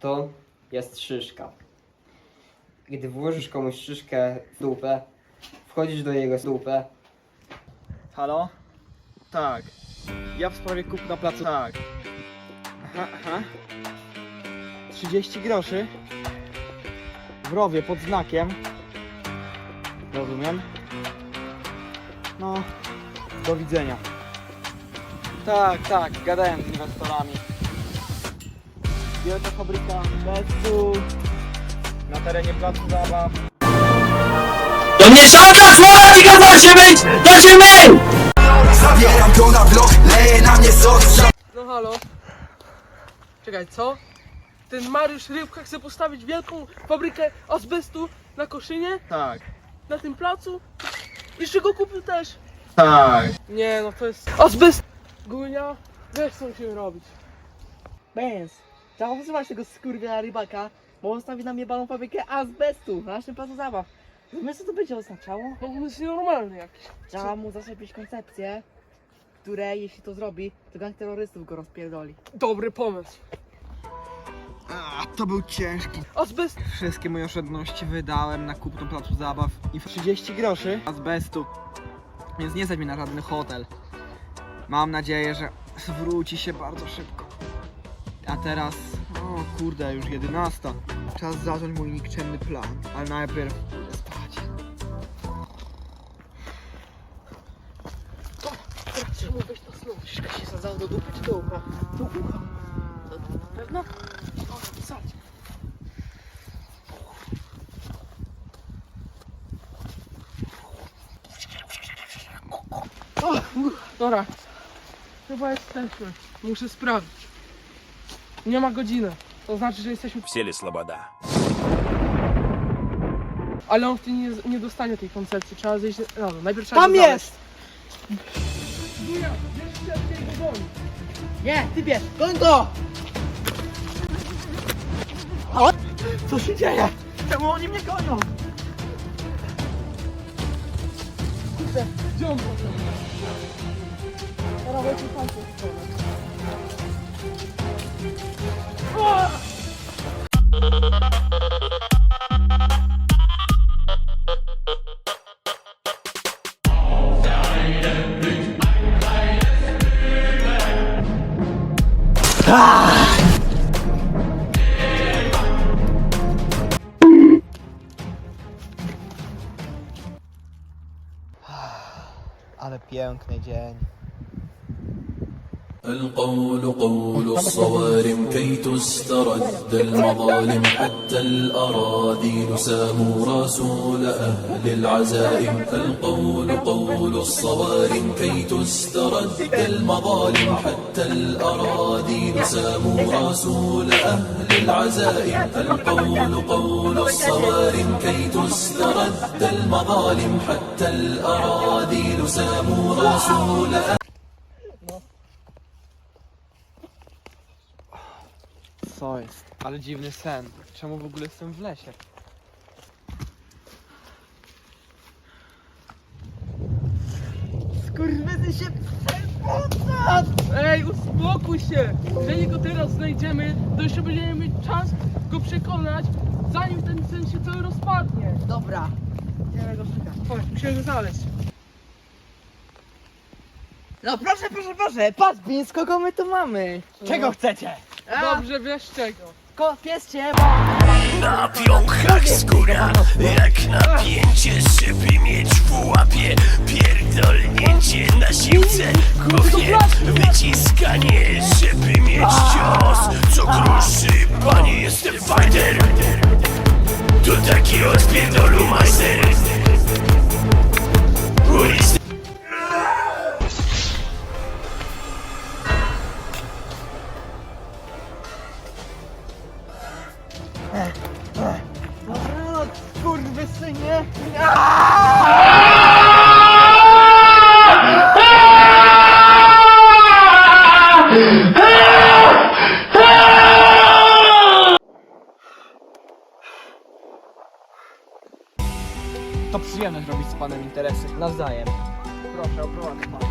to jest szyszka. Gdy włożysz komuś szyszkę w dupę, wchodzisz do jego dupę, Halo? Tak. Ja w sprawie kupna placu. Tak. Aha, aha. 30 groszy. W rowie pod znakiem. Rozumiem. No, do widzenia. Tak, tak, gadałem z inwestorami. Wielka fabryka Bestu na terenie placu zabaw. To nie żadna słowa ci kazacie być! To się my! Zabieram go na blok, leje na mnie sok No halo? Czekaj, co? Ten Mariusz Rybka chce postawić wielką fabrykę azbestu na Koszynie? Tak, Na tym placu? Jeszcze go kupił też? tak. Nie, no to jest... Azbest! Gunia, wiesz co musimy robić. Benz, trzeba powstrzymać tego skurwiela rybaka, bo on stawi na mnie balą fabrykę azbestu na naszym placu zabaw. Rozumiesz co to będzie oznaczało? No on jest nienormalny jakiś. Trzeba mu zaczepić koncepcję, której jeśli to zrobi, to gang terrorystów go rozpierdoli. Dobry pomysł. A, to był ciężki. Azbest! Wszystkie moje oszczędności wydałem na kupno placu zabaw i 30 groszy azbestu. Więc nie stać mi na żadny hotel. Mam nadzieję, że zwróci się bardzo szybko. A teraz, o kurde, już 11. Czas zacząć mój nikczemny plan, ale najpierw pójdę spać. Trzeba wejść na snu. Ciszka się sadzała do dupy czy do ucha? Do ucha. Do- Pewno? O, Dobra. Chyba jesteśmy. Muszę sprawdzić. Nie ma godziny. To znaczy, że jesteśmy... В селе Слобода. Ale on w tym nie, nie dostanie tej koncepcji. Trzeba zejść... No, no, najpierw trzeba Tam go jest! Duja, bierz się od niego goni. Nie, ty bierz, goń go! O, co się dzieje? Czemu oni mnie gonią? Gdzie on poszedł? Teraz weźmy tam tę Ale piękny dzień. القول قول الصوارم كي تسترد المظالم حتى الأراضي نسام رسول أهل العزائم. القول قول الصوارم كي تسترد المظالم حتى الأراضي نسام رسول أهل العزائم. القول قول الصوارم كي تسترد المظالم حتى الأراضي نسام رسول أهل Co jest? Ale dziwny sen. Czemu w ogóle jestem w lesie? Skurwyzy się Ej, uspokój się! Jeżeli go teraz znajdziemy, to jeszcze będziemy mieć czas go przekonać, zanim ten sen się cały rozpadnie. Dobra, Idziemy go szukać. Chodź, musimy go znaleźć. no proszę, proszę, proszę, patrz, więc kogo my tu mamy? Czego chcecie? Dobrze, wiesz czego. ko, piescie, Na piąchach skóra, jak napięcie, skurwysynie! To przyjemność robić z panem interesy. Nawzajem. Proszę, oprowadzę pana.